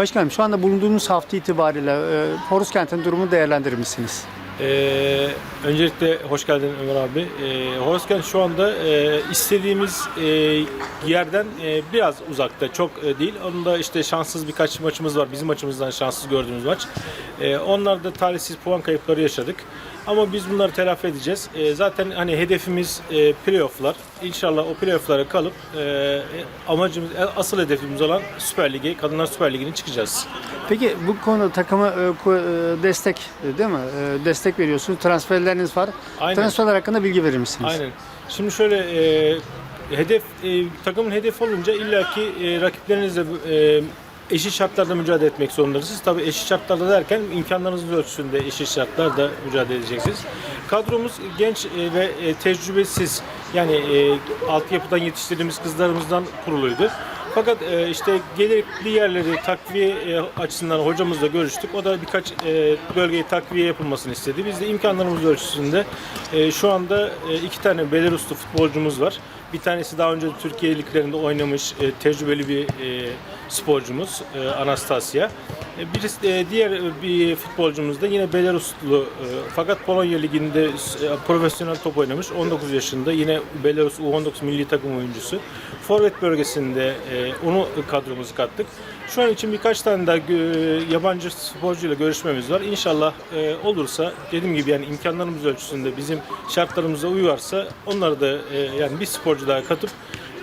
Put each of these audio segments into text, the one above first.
Başkanım şu anda bulunduğumuz hafta itibariyle e, Horus Kent'in durumu değerlendirir misiniz? Ee, öncelikle hoş geldin Ömer abi. Ee, Horozkent şu anda e, istediğimiz e, yerden e, biraz uzakta, çok e, değil. Onun da işte şanssız birkaç maçımız var. Bizim maçımızdan şanssız gördüğümüz maç. E, onlarda talihsiz puan kayıpları yaşadık. Ama biz bunları telafi edeceğiz. E, zaten hani hedefimiz e, playoff'lar. İnşallah o playoff'lara kalıp e, amacımız, asıl hedefimiz olan Süper Lig'e, Kadınlar Süper Ligi'ne çıkacağız. Peki bu konuda takıma e, e, destek e, değil mi? E, destek veriyorsunuz. Transferleriniz var. Aynen. Transferler hakkında bilgi verir misiniz? Aynen. Şimdi şöyle e, hedef e, takımın hedefi olunca illaki e, rakiplerinizle e, eşit şartlarda mücadele etmek zorundasınız. Tabii eşit şartlarda derken imkanlarınız ölçüsünde eşit şartlarda mücadele edeceksiniz. Kadromuz genç e, ve e, tecrübesiz yani e, altyapıdan yetiştirdiğimiz kızlarımızdan kuruluydu. Fakat e, işte gerekli yerleri takviye e, açısından hocamızla görüştük. O da birkaç e, bölgeye takviye yapılmasını istedi. Biz de imkanlarımız ölçüsünde e, şu anda e, iki tane Belaruslu futbolcumuz var. Bir tanesi daha önce Türkiye liglerinde oynamış e, tecrübeli bir e, sporcumuz e, Anastasia. E, birisi e, diğer e, bir futbolcumuz da yine Belaruslu e, fakat Polonya liginde e, profesyonel top oynamış. 19 yaşında yine Belarus U19 milli takım oyuncusu. Forvet bölgesinde e, onu kadromuza kattık. Şu an için birkaç tane daha yabancı sporcuyla görüşmemiz var. İnşallah e, olursa dediğim gibi yani imkanlarımız ölçüsünde bizim şartlarımıza uyarsa onları da e, yani bir sporcu daha katıp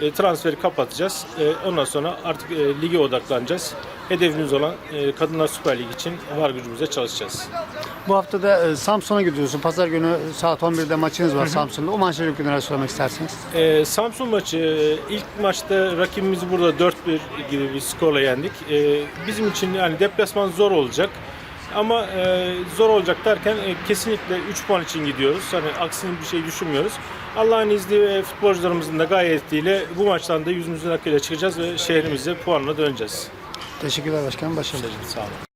e, transferi kapatacağız. E, ondan sonra artık e, lige odaklanacağız. Hedefimiz olan e, Kadınlar Süper Lig için var gücümüze çalışacağız. Bu hafta da e, Samsun'a gidiyorsun. Pazar günü saat 11'de maçınız var Samsun'da. O maçla ilgili neler söylemek istersiniz? Ee, Samsun maçı e, ilk maçta rakibimizi burada 4-1 gibi bir skorla yendik. Bizim için yani deplasman zor olacak. Ama e, zor olacak derken e, kesinlikle 3 puan için gidiyoruz. Hani aksini bir şey düşünmüyoruz. Allah'ın izniyle ve futbolcularımızın da gayetiyle bu maçtan da yüzümüzün hakkıyla çıkacağız ve şehrimize puanla döneceğiz. Teşekkürler başkanım. Başarılar. Sağ olun.